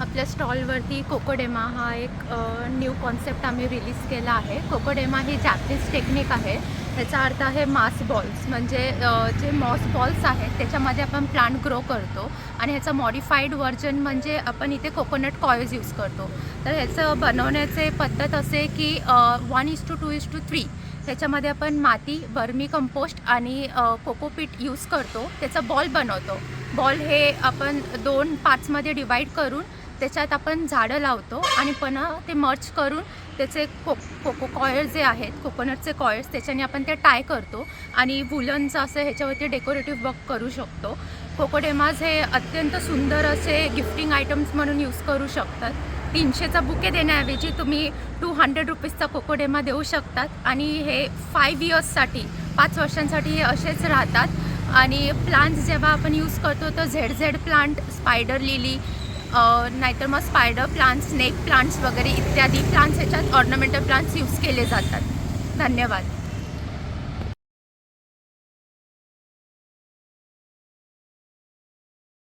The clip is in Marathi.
आपल्या स्टॉलवरती कोकोडेमा हा एक न्यू कॉन्सेप्ट आम्ही रिलीज केला आहे. कोकोडेमा ही जॅपनीज टेक्निक आहे. त्याचा अर्थ आहे मास बॉल्स म्हणजे जे मॉस बॉल्स आहेत त्याच्यामध्ये आपण प्लांट ग्रो करतो आणि ह्याचं मॉडिफाईड व्हर्जन म्हणजे आपण इथे कोकोनट कॉईल्स यूज करतो. तर ह्याचं बनवण्याचे पद्धत असे की one is two two is two three त्याच्यामध्ये आपण माती वर्मी कंपोस्ट आणि कोकोपीट यूज करतो. त्याचा बॉल बनवतो. बॉल हे आपण दोन पार्ट्समध्ये डिवाईड करून त्याच्यात आपण झाडं लावतो आणि पण ते मर्च करून त्याचे को कोको कॉयर जे आहेत कोकोनटचे कॉयर्स त्याच्याने आपण ते टाय करतो आणि वुलनचं असं ह्याच्यावरती डेकोरेटिव्ह वर्क करू शकतो. कोकोडेमाज हे अत्यंत सुंदर असे गिफ्टिंग आयटम्स म्हणून यूज करू शकतात. तीनशेचा बुके देण्याऐवजी तुम्ही टू हंड्रेड रुपीजचा कोकोडेमा देऊ शकतात आणि हे फाईव्ह इयर्ससाठी पाच वर्षांसाठी हे असेच राहतात. आणि प्लांट्स जेव्हा आपण यूज करतो तर Z Z plant spider lily नाहीतर मग स्पायडर प्लांट्स नेक प्लांट्स वगैरे इत्यादी प्लांट्स ह्याच्यात ऑर्नामेंटल प्लांट्स यूज केले जातात. धन्यवाद.